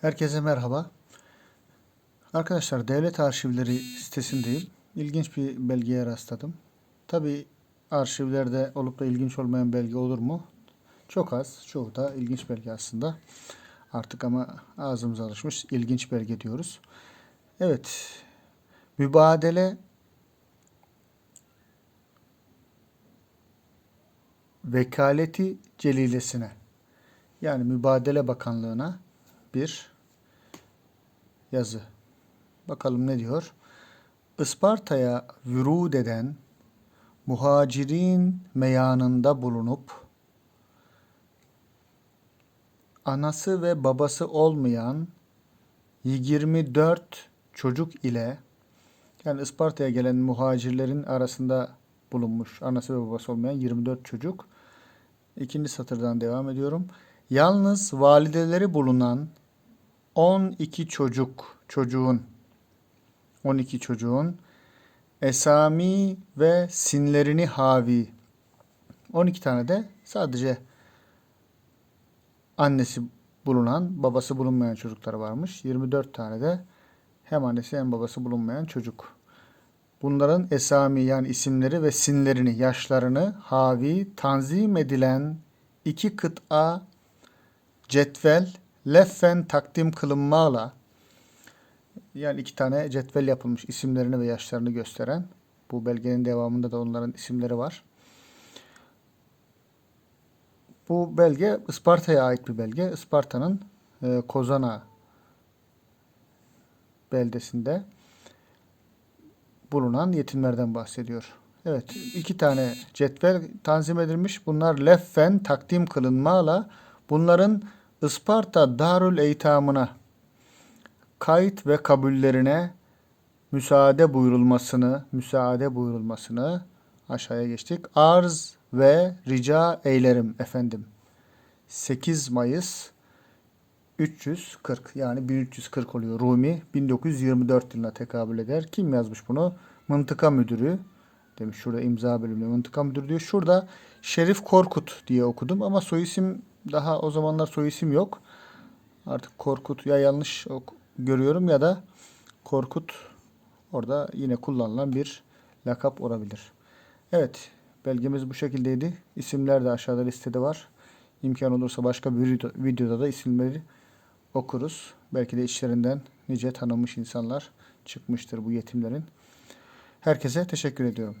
Herkese merhaba. Arkadaşlar Devlet Arşivleri sitesindeyim. İlginç bir belgeye rastladım. Tabi arşivlerde olup da ilginç olmayan belge olur mu? Çok az. Çoğu da ilginç belge aslında. Artık ama ağzımıza alışmış ilginç belge diyoruz. Evet. Mübadele vekaleti celilesine yani Mübadele Bakanlığı'na bir yazı. Bakalım ne diyor? Isparta'ya vürud eden muhacirin meyanında bulunup anası ve babası olmayan 24 çocuk ile yani Isparta'ya gelen muhacirlerin arasında bulunmuş anası ve babası olmayan 24 çocuk. İkinci satırdan devam ediyorum. Yalnız valideleri bulunan 12 çocuk, çocuğun 12 çocuğun esami ve sinlerini havi 12 tane de sadece annesi bulunan, babası bulunmayan çocuklar varmış. 24 tane de hem annesi hem babası bulunmayan çocuk. Bunların esami yani isimleri ve sinlerini, yaşlarını havi tanzim edilen iki kıta cetvel leffen takdim kılınmayla yani iki tane cetvel yapılmış isimlerini ve yaşlarını gösteren bu belgenin devamında da onların isimleri var. Bu belge Isparta'ya ait bir belge. Isparta'nın e, Kozana beldesinde bulunan yetimlerden bahsediyor. Evet, iki tane cetvel tanzim edilmiş. Bunlar leffen takdim kılınmayla bunların Isparta Darül Eytamına kayıt ve kabullerine müsaade buyurulmasını, müsaade buyurulmasını aşağıya geçtik. Arz ve rica eylerim efendim. 8 Mayıs 340 yani 1340 oluyor. Rumi 1924 yılına tekabül eder. Kim yazmış bunu? Mıntıka müdürü demiş. Şurada imza bölümünde mıntıka müdürü diyor. Şurada Şerif Korkut diye okudum ama soy isim daha o zamanlar soy isim yok. Artık Korkut ya yanlış görüyorum ya da Korkut orada yine kullanılan bir lakap olabilir. Evet, belgemiz bu şekildeydi. İsimler de aşağıda listede var. İmkan olursa başka bir video- videoda da isimleri okuruz. Belki de içlerinden nice tanınmış insanlar çıkmıştır bu yetimlerin. Herkese teşekkür ediyorum.